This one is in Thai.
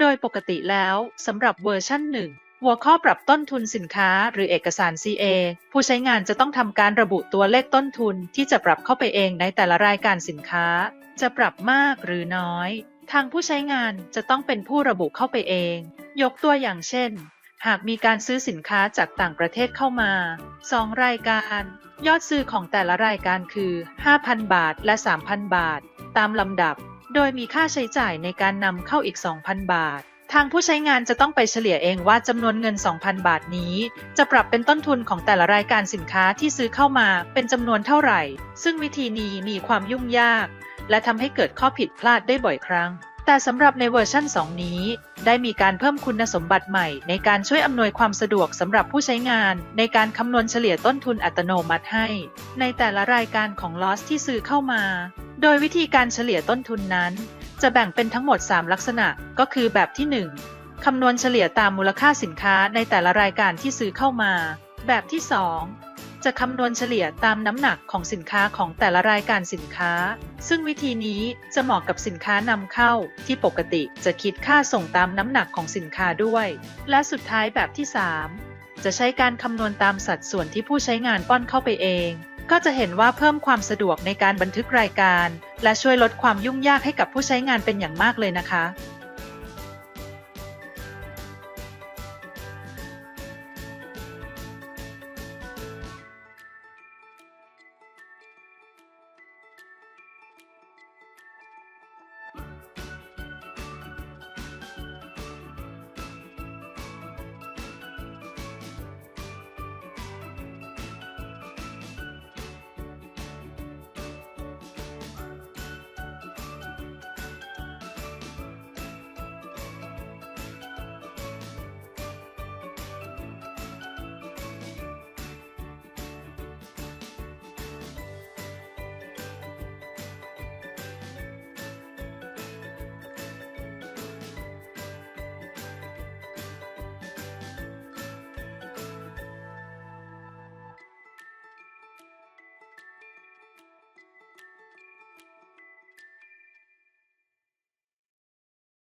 โดยปกติแล้วสำหรับเวอร์ชันหนึ่งหัวข้อปรับต้นทุนสินค้าหรือเอกสาร CA ผู้ใช้งานจะต้องทำการระบุตัวเลขต้นทุนที่จะปรับเข้าไปเองในแต่ละรายการสินค้า จะปรับมากหรือน้อย ทางผู้ใช้งานจะต้องเป็นผู้ระบุเข้าไปเอง ยกตัวอย่างเช่น หากมีการซื้อสินค้าจากต่างประเทศเข้ามา 2 รายการ ยอดซื้อของแต่ละรายการคือ 5,000 บาทและ 3,000 บาท ตามลำดับ โดยมีค่าใช้จ่ายในการนำเข้าอีก 2,000 บาท ทางผู้ใช้งานจะต้องไปเฉลี่ยเองว่าจำนวนเงิน 2,000 บาทนี้ จะปรับเป็นต้นทุนของแต่ละรายการสินค้าที่ซื้อเข้ามาเป็นจำนวนเท่าไหร่ ซึ่งวิธีนี้มีความยุ่งยาก และทำให้เกิดข้อผิดพลาดได้บ่อยครั้งแต่สำหรับในเวอร์ชั่น 2 นี้ ได้มีการเพิ่มคุณสมบัติใหม่ ในการช่วยอำนวยความสะดวกสำหรับผู้ใช้งาน ในการคำนวณเฉลี่ยต้นทุนอัตโนมัติให้ ในแต่ละรายการของลอสที่ซื้อเข้ามา โดยวิธีการเฉลี่ยต้นทุนนั้น จะแบ่งเป็นทั้งหมด 3 ลักษณะ ก็คือแบบที่ 1 คำนวณเฉลี่ยตามมูลค่าสินค้าในแต่ละรายการที่ซื้อเข้ามา แบบที่ 2 จะคำนวณเฉลี่ยตามน้ำหนักของสินค้าของแต่ละรายการสินค้า ซึ่งวิธีนี้จะเหมาะกับสินค้านำเข้า ที่ปกติจะคิดค่าส่งตามน้ำหนักของสินค้าด้วย และสุดท้ายแบบที่ 3 จะใช้การคำนวณตามสัดส่วนที่ผู้ใช้งานป้อนเข้าไปเอง ก็จะเห็นว่าเพิ่มความสะดวกในการบันทึกรายการ และช่วยลดความยุ่งยากให้กับผู้ใช้งานเป็นอย่างมากเลยนะคะ